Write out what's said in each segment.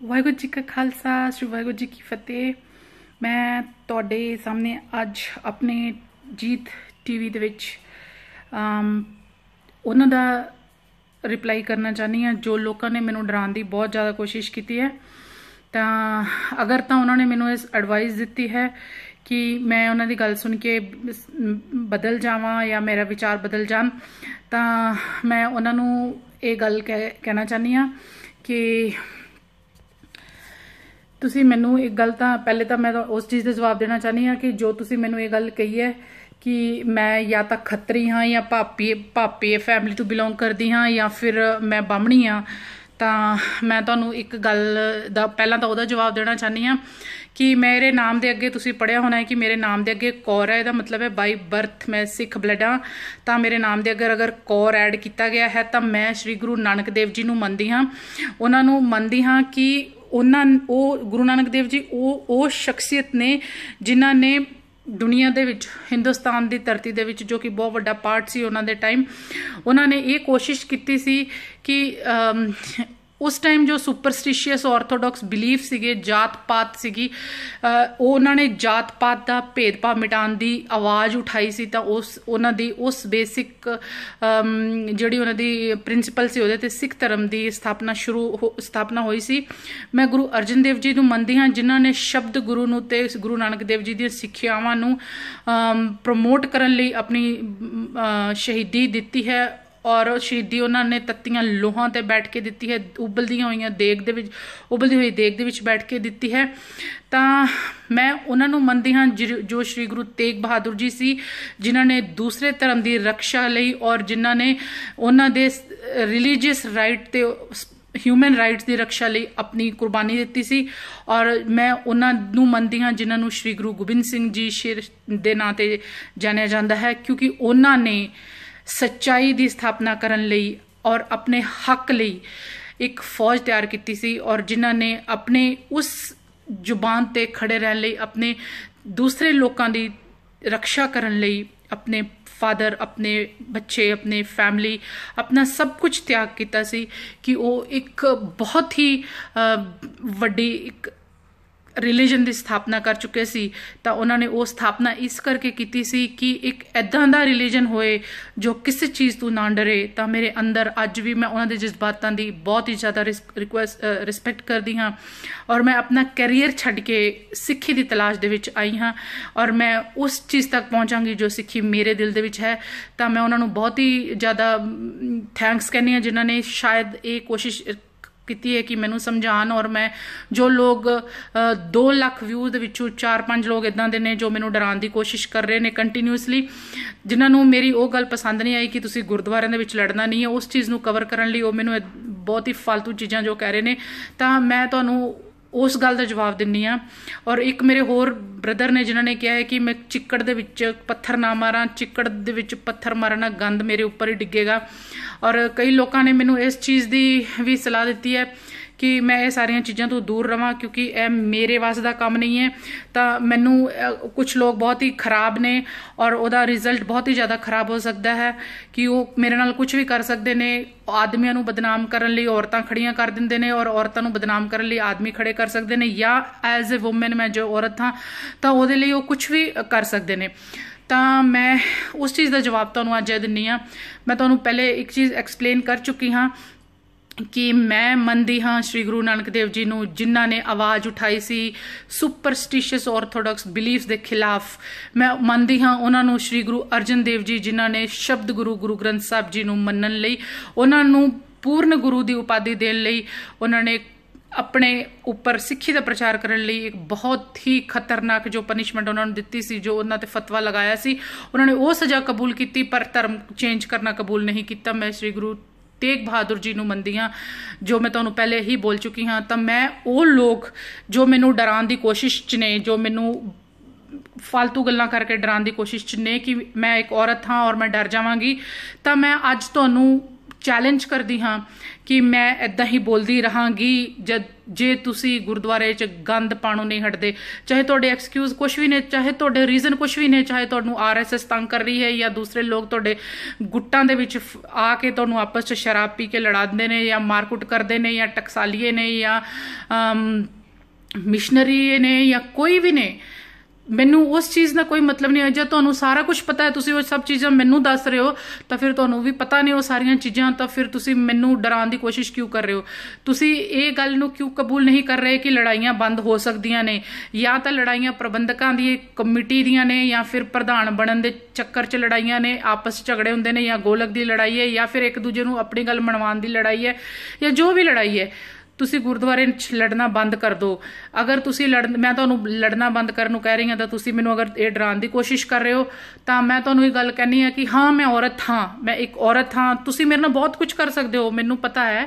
ਵਾਹਿਗੁਰੂ ਜੀ ਕਾ ਖਾਲਸਾ, ਸ੍ਰੀ ਵਾਹਿਗੁਰੂ ਜੀ ਕੀ ਫਤਿਹ। ਮੈਂ ਤੁਹਾਡੇ ਸਾਹਮਣੇ ਅੱਜ ਆਪਣੇ ਜੀਤ ਟੀਵੀ ਦੇ ਵਿੱਚ ਉਹਨਾਂ ਦਾ ਰਿਪਲਾਈ ਕਰਨਾ ਚਾਹਨੀ ਆ ਜੋ ਲੋਕਾਂ ਨੇ ਮੈਨੂੰ ਡਰਾਉਣ ਦੀ ਬਹੁਤ ਜ਼ਿਆਦਾ ਕੋਸ਼ਿਸ਼ ਕੀਤੀ ਹੈ। ਤਾਂ ਅਗਰ ਤਾਂ ਉਹਨਾਂ ਨੇ ਮੈਨੂੰ ਇਸ ਐਡਵਾਈਸ ਦਿੱਤੀ ਹੈ ਕਿ ਮੈਂ ਉਹਨਾਂ ਦੀ ਗੱਲ ਸੁਣ ਕੇ ਬਦਲ ਜਾਵਾਂ ਜਾਂ ਮੇਰਾ ਵਿਚਾਰ ਬਦਲ ਜਾਣ, ਤਾਂ ਮੈਂ ਉਹਨਾਂ ਨੂੰ ਇਹ ਗੱਲ ਕਹਿਣਾ ਚਾਹਨੀ ਆ ਕਿ ਤੁਸੀਂ ਮੈਨੂੰ ਇੱਕ ਗੱਲ ਤਾਂ, ਪਹਿਲੇ ਤਾਂ ਮੈਂ ਉਸ ਚੀਜ਼ ਦਾ ਜਵਾਬ ਦੇਣਾ ਚਾਹਨੀ ਆ ਕਿ ਜੋ ਤੁਸੀਂ ਮੈਨੂੰ ਇਹ ਗੱਲ ਕਹੀ ਹੈ ਕਿ ਮੈਂ ਜਾਂ ਤਾਂ ਖੱਤਰੀ ਹਾਂ ਜਾਂ ਭਾਪੀ ਪਾਪੇ ਫੈਮਿਲੀ ਤੋਂ ਬਿਲੋਂਗ ਕਰਦੀ ਹਾਂ ਜਾਂ ਫਿਰ ਮੈਂ ਬਾਹਮਣੀ ਆ ਤਾਂ ਮੈਂ ਤੁਹਾਨੂੰ ਇੱਕ ਗੱਲ ਦਾ ਪਹਿਲਾਂ ਤਾਂ ਉਹਦਾ ਜਵਾਬ ਦੇਣਾ ਚਾਹਨੀ ਆ ਕਿ ਮੇਰੇ ਨਾਮ ਦੇ ਅੱਗੇ ਤੁਸੀਂ ਪੜਿਆ ਹੋਣਾ ਹੈ ਕਿ ਮੇਰੇ ਨਾਮ ਦੇ ਅੱਗੇ ਕੌਰ ਹੈ, ਇਹਦਾ ਮਤਲਬ ਹੈ ਬਾਈ ਬਰਥ ਮੈਂ ਸਿੱਖ ਬਲੱਡ ਆ ਤਾਂ ਮੇਰੇ ਨਾਮ ਦੇ ਅੱਗੇ ਅਗਰ ਕੌਰ ਐਡ ਕੀਤਾ ਗਿਆ ਹੈ ਤਾਂ ਮੈਂ ਸ੍ਰੀ ਗੁਰੂ ਨਾਨਕ ਦੇਵ ਜੀ ਨੂੰ ਮੰਨਦੀ ਹਾਂ, ਉਹਨਾਂ ਨੂੰ ਮੰਨਦੀ ਹਾਂ ਕਿ ਉਹਨਾਂ ਉਹ ਗੁਰੂ ਨਾਨਕ ਦੇਵ ਜੀ, ਉਹ ਉਹ ਸ਼ਖਸੀਅਤ ਨੇ ਜਿਨ੍ਹਾਂ ਨੇ ਦੁਨੀਆ ਦੇ ਵਿੱਚ, ਹਿੰਦੁਸਤਾਨ ਦੀ ਧਰਤੀ ਦੇ ਵਿੱਚ ਜੋ ਕਿ ਬਹੁਤ ਵੱਡਾ ਪਾਰਟ ਸੀ ਉਹਨਾਂ ਦੇ ਟਾਈਮ ਉਹਨਾਂ ਨੇ ਇਹ ਕੋਸ਼ਿਸ਼ ਕੀਤੀ ਸੀ ਕਿ ਉਸ ਟਾਈਮ ਜੋ ਸੁਪਰਸਟੀਸ਼ੀਅਸ ਆਰਥੋਡਾਕਸ ਬਿਲੀਫ ਸੀਗੇ ਜਾਤ ਪਾਤ ਸੀਗੀ ਉਹ ਉਹਨਾਂ ਨੇ ਜਾਤ ਪਾਤ ਦਾ ਭੇਦਭਾਵ ਮਿਟਾਉਣ ਦੀ ਆਵਾਜ਼ ਉਠਾਈ ਸੀ ਤਾਂ ਉਸ, ਉਹਨਾਂ ਦੀ ਉਸ ਬੇਸਿਕ ਜਿਹੜੀ ਉਹਨਾਂ ਦੀ ਪ੍ਰਿੰਸੀਪਲ ਸੀ ਉਹਦੇ ਤੇ ਸਿੱਖ ਧਰਮ ਦੀ ਸਥਾਪਨਾ ਸ਼ੁਰੂ ਸਥਾਪਨਾ ਹੋਈ ਸੀ। ਮੈਂ ਗੁਰੂ ਅਰਜਨ ਦੇਵ ਜੀ ਨੂੰ ਮੰਨਦੀ ਹਾਂ, ਜਿਨ੍ਹਾਂ ਨੇ ਸ਼ਬਦ ਗੁਰੂ ਨੂੰ ਤੇ ਗੁਰੂ ਨਾਨਕ ਦੇਵ ਜੀ ਦੀਆਂ ਸਿੱਖਿਆਵਾਂ ਨੂੰ ਪ੍ਰਮੋਟ ਕਰਨ ਲਈ ਆਪਣੀ ਸ਼ਹੀਦੀ ਦਿੱਤੀ ਹੈ। ਔਰ ਸ਼ਹੀਦੀ ਉਹਨਾਂ ਨੇ ਤੱਤੀਆਂ ਲੋਹਾਂ ਤੇ ਬੈਠ ਕੇ ਦਿੱਤੀ ਹੈ, ਉਬਲਦੀਆਂ ਹੋਈਆਂ ਦੇਗ ਦੇ ਵਿੱਚ, ਉਬਲਦੀ ਹੋਈ ਦੇਗ ਦੇ ਵਿੱਚ ਬੈਠ ਕੇ ਦਿੱਤੀ ਹੈ। ਤਾਂ ਮੈਂ ਉਹਨਾਂ ਨੂੰ ਮੰਨਦੀ ਹਾਂ ਜੋ ਸ੍ਰੀ ਗੁਰੂ ਤੇਗ ਬਹਾਦਰ ਜੀ ਸੀ, ਜਿਨ੍ਹਾਂ ਨੇ ਦੂਸਰੇ ਧਰਮ ਦੀ ਰੱਖਿਆ ਲਈ ਔਰ ਜਿਨ੍ਹਾਂ ਨੇ ਉਹਨਾਂ ਦੇ ਰਿਲੀਜੀਅਸ ਰਾਈਟ ਤੇ ਹਿਊਮਨ ਰਾਈਟਸ ਦੀ ਰੱਖਿਆ ਲਈ ਆਪਣੀ ਕੁਰਬਾਨੀ ਦਿੱਤੀ ਸੀ। ਔਰ ਮੈਂ ਉਹਨਾਂ ਨੂੰ ਮੰਨਦੀ ਹਾਂ ਜਿਨ੍ਹਾਂ ਨੂੰ ਸ੍ਰੀ ਗੁਰੂ ਗੋਬਿੰਦ ਸਿੰਘ ਜੀ ਸ਼ੇਰ ਦੇ ਨਾਂ ਤੇ ਜਾਣਿਆ ਜਾਂਦਾ ਹੈ, ਕਿਉਂਕਿ ਉਹਨਾਂ ਨੇ ਸੱਚਾਈ ਦੀ ਸਥਾਪਨਾ ਕਰਨ ਲਈ ਔਰ ਆਪਣੇ ਹੱਕ ਲਈ ਇੱਕ ਫੌਜ ਤਿਆਰ ਕੀਤੀ ਸੀ ਔਰ ਜਿਨ੍ਹਾਂ ਨੇ ਆਪਣੇ ਉਸ ਜ਼ੁਬਾਨ ਤੇ ਖੜੇ ਰਹਿਣ ਲਈ, ਆਪਣੇ ਦੂਸਰੇ ਲੋਕਾਂ ਦੀ ਰੱਖਿਆ ਕਰਨ ਲਈ ਆਪਣੇ ਫਾਦਰ, ਆਪਣੇ ਬੱਚੇ, ਆਪਣੇ ਫੈਮਿਲੀ ਆਪਣਾ ਸਭ ਕੁਝ ਤਿਆਗ ਕੀਤਾ ਸੀ ਕਿ ਉਹ ਇੱਕ ਬਹੁਤ ਹੀ ਵੱਡੀ ਇੱਕ ਰਿਲੀਜਨ ਦੀ ਸਥਾਪਨਾ ਕਰ ਚੁੱਕੇ ਸੀ, ਤਾਂ ਉਹਨਾਂ ਨੇ ਉਹ ਸਥਾਪਨਾ ਇਸ ਕਰਕੇ ਕੀਤੀ ਸੀ ਕਿ ਇੱਕ ਐਦਾਂ ਦਾ ਰਿਲੀਜਨ ਹੋਏ ਜੋ ਕਿਸੇ ਚੀਜ਼ ਤੋਂ ਨਾ ਡਰੇ। ਤਾਂ ਮੇਰੇ ਅੰਦਰ ਅੱਜ ਵੀ ਮੈਂ ਉਹਨਾਂ ਦੇ ਜਜ਼ਬਾਤਾਂ ਦੀ ਬਹੁਤ ਹੀ ਜ਼ਿਆਦਾ ਰਿਕੁਐਸਟ ਰਿਸਪੈਕਟ ਕਰਦੀ ਹਾਂ ਔਰ ਮੈਂ ਆਪਣਾ ਕੈਰੀਅਰ ਛੱਡ ਕੇ ਸਿੱਖੀ ਦੀ ਤਲਾਸ਼ ਦੇ ਵਿੱਚ ਆਈ ਹਾਂ ਔਰ ਮੈਂ ਉਸ ਚੀਜ਼ ਤੱਕ ਪਹੁੰਚਾਂਗੀ ਜੋ ਸਿੱਖੀ ਮੇਰੇ ਦਿਲ ਦੇ ਵਿੱਚ ਹੈ। ਤਾਂ ਮੈਂ ਉਹਨਾਂ ਨੂੰ ਬਹੁਤ ਹੀ ਜ਼ਿਆਦਾ ਥੈਂਕਸ ਕਹਿੰਦੀ ਹਾਂ ਜਿਨ੍ਹਾਂ ਨੇ ਸ਼ਾਇਦ ਇਹ ਕੋਸ਼ਿਸ਼ ਕੀਤੀ ਹੈ ਕਿ ਮੈਨੂੰ ਸਮਝਾਣ ਔਰ ਮੈਂ ਜੋ ਲੋਕ 2 ਲੱਖ ਵਿਊ ਦੇ ਵਿੱਚੋਂ 4-5 ਲੋਕ ਇਦਾਂ ਦੇ ਨੇ ਜੋ ਮੈਨੂੰ ਡਰਾਉਣ ਦੀ ਕੋਸ਼ਿਸ਼ ਕਰ ਰਹੇ ਨੇ ਕੰਟੀਨਿਊਸਲੀ ਜਿਨ੍ਹਾਂ ਨੂੰ ਮੇਰੀ ਉਹ ਗੱਲ ਪਸੰਦ ਨਹੀਂ ਆਈ ਕਿ ਤੁਸੀਂ ਗੁਰਦੁਆਰਿਆਂ ਦੇ ਵਿੱਚ ਲੜਨਾ ਨਹੀਂ ਹੈ। ਉਸ ਚੀਜ਼ ਨੂੰ ਕਵਰ ਕਰਨ ਲਈ ਉਹ ਮੈਨੂੰ ਬਹੁਤ ਹੀ ਫालतू ਚੀਜ਼ਾਂ ਜੋ ਕਹਿ ਰਹੇ ਨੇ। ਤਾਂ ਮੈਂ ਤੁਹਾਨੂੰ ਉਸ ਗੱਲ ਦਾ ਜਵਾਬ ਦਿੰਨੀ ਆ। ਔਰ ਇੱਕ ਮੇਰੇ ਹੋਰ ਬ੍ਰਦਰ ਨੇ ਜਿਨ੍ਹਾਂ ਨੇ ਕਿਹਾ ਹੈ ਕਿ ਮੈਂ ਚਿੱਕੜ ਦੇ ਵਿੱਚ ਪੱਥਰ ਨਾ ਮਾਰਾਂ, ਚਿੱਕੜ ਦੇ ਵਿੱਚ ਪੱਥਰ ਮਾਰਨਾ ਗੰਦ ਮੇਰੇ ਉੱਪਰ ਹੀ ਡਿੱਗੇਗਾ। ਔਰ ਕਈ ਲੋਕਾਂ ਨੇ ਮੈਨੂੰ ਇਸ ਚੀਜ਼ ਦੀ ਵੀ ਸਲਾਹ ਦਿੱਤੀ ਹੈ ਕਿ ਮੈਂ ਇਹ ਸਾਰੀਆਂ ਚੀਜ਼ਾਂ ਤੋਂ ਦੂਰ ਰਵਾਂ ਕਿਉਂਕਿ ਇਹ ਮੇਰੇ ਵਾਸ ਦਾ ਕੰਮ ਨਹੀਂ ਹੈ। ਤਾਂ ਮੈਨੂੰ ਕੁਝ ਲੋਕ ਬਹੁਤ ਹੀ ਖਰਾਬ ਨੇ ਔਰ ਉਹਦਾ ਰਿਜ਼ਲਟ ਬਹੁਤ ਹੀ ਜ਼ਿਆਦਾ ਖਰਾਬ ਹੋ ਸਕਦਾ ਹੈ ਕਿ ਉਹ ਮੇਰੇ ਨਾਲ ਕੁਝ ਵੀ ਕਰ ਸਕਦੇ ਨੇ। ਆਦਮੀਆਂ ਨੂੰ ਬਦਨਾਮ ਕਰਨ ਲਈ ਔਰਤਾਂ ਖੜੀਆਂ ਕਰ ਦਿੰਦੇ ਨੇ ਔਰ ਔਰਤਾਂ ਨੂੰ ਬਦਨਾਮ ਕਰਨ ਲਈ ਆਦਮੀ ਖੜੇ ਕਰ ਸਕਦੇ ਨੇ ਜਾਂ ਐਜ਼ ਅ ਔਮਨ ਮੈਂ ਜੋ ਔਰਤ ਹਾਂ, ਤਾਂ ਉਹਦੇ ਲਈ ਉਹ ਕੁਝ ਵੀ ਕਰ ਸਕਦੇ ਨੇ। ਤਾਂ ਮੈਂ ਉਸ ਚੀਜ਼ ਦਾ ਜਵਾਬ ਤੁਹਾਨੂੰ ਅੱਜ ਦਿੰਨੀ ਆ ਮੈਂ ਤੁਹਾਨੂੰ ਪਹਿਲੇ ਇੱਕ ਚੀਜ਼ ਐਕਸਪਲੇਨ ਕਰ ਚੁੱਕੀ ਹਾਂ ਕਿ ਮੈਂ ਮੰਨਦੀ ਹਾਂ ਸ੍ਰੀ ਗੁਰੂ ਨਾਨਕ ਦੇਵ ਜੀ ਨੂੰ ਜਿਨ੍ਹਾਂ ਨੇ ਆਵਾਜ਼ ਉਠਾਈ ਸੀ ਸੁਪਰਸਟੀਸ਼ੀਅਸ ਆਰਥੋਡਾਕਸ ਬਿਲੀਫਸ ਦੇ ਖਿਲਾਫ। ਮੈਂ ਮੰਨਦੀ ਹਾਂ ਉਹਨਾਂ ਨੂੰ ਸ੍ਰੀ ਗੁਰੂ ਅਰਜਨ ਦੇਵ ਜੀ ਜਿਨ੍ਹਾਂ ਨੇ ਸ਼ਬਦ ਗੁਰੂ ਗੁਰੂ ਗ੍ਰੰਥ ਸਾਹਿਬ ਜੀ ਨੂੰ ਮੰਨਣ ਲਈ, ਉਹਨਾਂ ਨੂੰ ਪੂਰਨ ਗੁਰੂ ਦੀ ਉਪਾਧੀ ਦੇਣ ਲਈ, ਉਹਨਾਂ ਨੇ ਆਪਣੇ ਉੱਪਰ ਸਿੱਖੀ ਦਾ ਪ੍ਰਚਾਰ ਕਰਨ ਲਈ ਇੱਕ ਬਹੁਤ ਹੀ ਖਤਰਨਾਕ ਜੋ ਪਨਿਸ਼ਮੈਂਟ ਉਹਨਾਂ ਨੂੰ ਦਿੱਤੀ ਸੀ, ਜੋ ਉਹਨਾਂ ਤੇ ਫਤਵਾ ਲਗਾਇਆ ਸੀ, ਉਹਨਾਂ ਨੇ ਉਹ ਸਜ਼ਾ ਕਬੂਲ ਕੀਤੀ ਪਰ ਧਰਮ ਚੇਂਜ ਕਰਨਾ ਕਬੂਲ ਨਹੀਂ ਕੀਤਾ। ਮੈਂ ਸ੍ਰੀ ਗੁਰੂ ਤੇਗ ਬਹਾਦਰ ਜੀ ਨੂੰ ਮੰਨਦੀ ਹਾਂ ਜੋ ਮੈਂ ਤੁਹਾਨੂੰ ਪਹਿਲੇ ਹੀ ਬੋਲ ਚੁੱਕੀ ਹਾਂ, ਤਾਂ ਮੈਂ ਉਹ ਲੋਕ ਜੋ ਮੈਨੂੰ ਡਰਾਉਣ ਦੀ ਕੋਸ਼ਿਸ਼ 'ਚ ਨੇ, ਜੋ ਮੈਨੂੰ ਫालतू ਗੱਲਾਂ ਕਰਕੇ ਡਰਾਉਣ ਦੀ ਕੋਸ਼ਿਸ਼ 'ਚ ਨੇ ਕਿ ਮੈਂ ਇੱਕ ਔਰਤ ਹਾਂ ਔਰ ਮੈਂ ਡਰ ਜਾਵਾਂਗੀ, ਤਾਂ ਮੈਂ ਅੱਜ ਤੁਹਾਨੂੰ ਚੈਲੰਜ ਕਰਦੀ ਹਾਂ ਕਿ ਮੈਂ ਇਦਾਂ ਹੀ ਬੋਲਦੀ ਰਹਾਂਗੀ, ਜਦ ਜੇ ਤੁਸੀਂ ਗੁਰਦੁਆਰੇ 'ਚ ਗੰਦ ਪਾਣੋਂ ਨਹੀਂ ਹਟਦੇ, ਚਾਹੇ ਤੁਹਾਡੇ ਐਕਸਕਿਊਜ਼ ਕੁਝ ਵੀ ਨੇ, ਚਾਹੇ ਤੁਹਾਡੇ ਰੀਜ਼ਨ ਕੁਝ ਵੀ ਨੇ, ਚਾਹੇ ਤੁਹਾਨੂੰ ਆਰਐਸਐਸ ਤੰਗ ਕਰ ਰਹੀ ਹੈ ਜਾਂ ਦੂਸਰੇ ਲੋਕ ਤੁਹਾਡੇ ਗੁੱਟਾਂ ਦੇ ਵਿੱਚ ਆ ਕੇ ਤੁਹਾਨੂੰ ਆਪਸ 'ਚ ਸ਼ਰਾਬ ਪੀ ਕੇ ਲੜਾ ਦਿੰਦੇ ਨੇ ਜਾਂ ਮਾਰਕੁੱਟ ਕਰਦੇ ਨੇ ਜਾਂ ਟਕਸਾਲੀਏ ਨੇ ਜਾਂ ਮਿਸ਼ਨਰੀ ਨੇ ਜਾਂ ਕੋਈ ਵੀ ਨੇ ਮੈਨੂੰ ਉਸ ਚੀਜ਼ ਦਾ ਕੋਈ ਮਤਲਬ ਨਹੀਂ ਹੈ ਜੇ ਤੁਹਾਨੂੰ ਸਾਰਾ ਕੁਝ ਪਤਾ ਹੈ, ਤੁਸੀਂ ਉਹ ਸਭ ਚੀਜ਼ਾਂ ਮੈਨੂੰ ਦੱਸ ਰਹੇ ਹੋ, ਤਾਂ ਫਿਰ ਤੁਹਾਨੂੰ ਵੀ ਪਤਾ ਨਹੀਂ ਉਹ ਸਾਰੀਆਂ ਚੀਜ਼ਾਂ, ਤਾਂ ਫਿਰ ਤੁਸੀਂ ਮੈਨੂੰ ਡਰਾਉਣ ਦੀ ਕੋਸ਼ਿਸ਼ ਕਿਉਂ ਕਰ ਰਹੇ ਹੋ? ਤੁਸੀਂ ਇਹ ਗੱਲ ਨੂੰ ਕਿਉਂ ਕਬੂਲ ਨਹੀਂ ਕਰ ਰਹੇ ਕਿ ਲੜਾਈਆਂ ਬੰਦ ਹੋ ਸਕਦੀਆਂ ਨੇ? ਜਾਂ ਤਾਂ ਲੜਾਈਆਂ ਪ੍ਰਬੰਧਕਾਂ ਦੀ ਕਮੇਟੀ ਦੀਆਂ ਨੇ, ਜਾਂ ਫਿਰ ਪ੍ਰਧਾਨ ਬਣਨ ਦੇ ਚੱਕਰ 'ਚ ਲੜਾਈਆਂ ਨੇ, ਆਪਸ ਝਗੜੇ ਹੁੰਦੇ ਨੇ, ਜਾਂ ਗੋਲਕ ਦੀ ਲੜਾਈ ਹੈ, ਜਾਂ ਫਿਰ ਇੱਕ ਦੂਜੇ ਨੂੰ ਆਪਣੀ ਗੱਲ ਮਨਵਾਉਣ ਦੀ ਲੜਾਈ ਹੈ, ਜਾਂ ਜੋ ਵੀ ਲੜਾਈ ਹੈ। ਤੁਸੀਂ ਗੁਰਦੁਆਰੇ 'ਚ ਲੜਨਾ ਬੰਦ ਕਰ ਦਿਓ ਅਗਰ ਤੁਸੀਂ ਲੜ, ਮੈਂ ਤੁਹਾਨੂੰ ਲੜਨਾ ਬੰਦ ਕਰਨ ਨੂੰ ਕਹਿ ਰਹੀ ਹਾਂ ਤਾਂ ਤੁਸੀਂ ਮੈਨੂੰ ਅਗਰ ਇਹ ਡਰਾਉਣ ਦੀ ਕੋਸ਼ਿਸ਼ ਕਰ ਰਹੇ ਹੋ, ਤਾਂ ਮੈਂ ਤੁਹਾਨੂੰ ਇਹ ਗੱਲ ਕਹਿਣੀ ਹੈ ਕਿ ਹਾਂ, ਮੈਂ ਔਰਤ ਹਾਂ, ਮੈਂ ਇੱਕ ਔਰਤ ਹਾਂ। ਤੁਸੀਂ ਮੇਰੇ ਨਾਲ ਬਹੁਤ ਕੁਝ ਕਰ ਸਕਦੇ ਹੋ, ਮੈਨੂੰ ਪਤਾ ਹੈ।